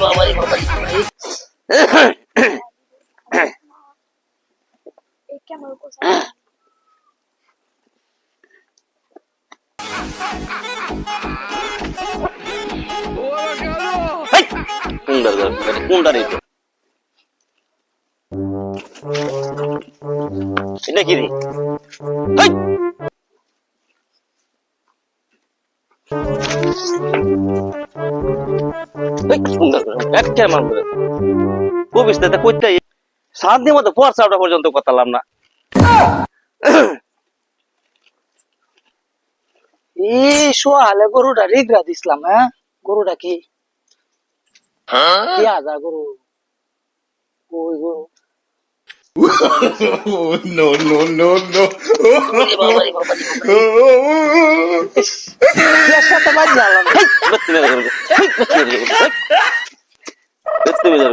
বাবা রে বাবা রে। এই কেন কোসা হেই! কোনটার ঘর? এটা কোনটার এটা? এটা কি রে হেই! হেই, কোনটার ঘর? একে আমার ঘরে। কবিস না, তা সাত দিনের মধ্যে পয়সা ওঠা পর্যন্ত কথালাম না এই সোহালে গরুটা রিগরা দিছিলাম হ্যাঁ গরুটা কি কি আজা গরু ওই গরু no, no, no, no. ওরে বাবা রে বাবা রে বাবা রে। সাথে বাড়ি গেলাম হেই, বেত্তমিজ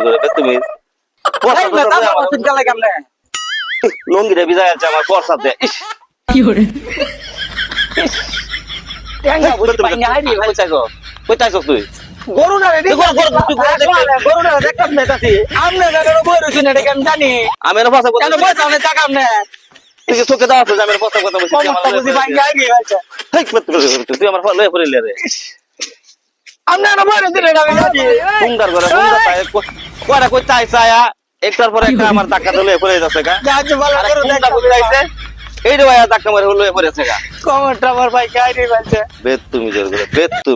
করে। লঙ্গিটা আমার হাইরি ভাই চাইছো? কই চাইছো তুই গরু- আমনে বই না এটা কেন জানি? আমি এনে পয়সা কেন কথা বই তাহলে টাকা আমনে তুই চোখে আছে কথা বলছি আমার বুঝি হেই, তুই রে। আমনে না বই না আমি জানি। করে কই চাই চায়া একটার পর একটা আমার টাকা পড়ে যাচ্ছে গা। ভালো এই রে ভাই টাকা মারে লয়ে পড়েছে গা। কমেন্ট আমার ভাই হাইরি ভাইছে বেত তুমি জোর করে বেত তুমি।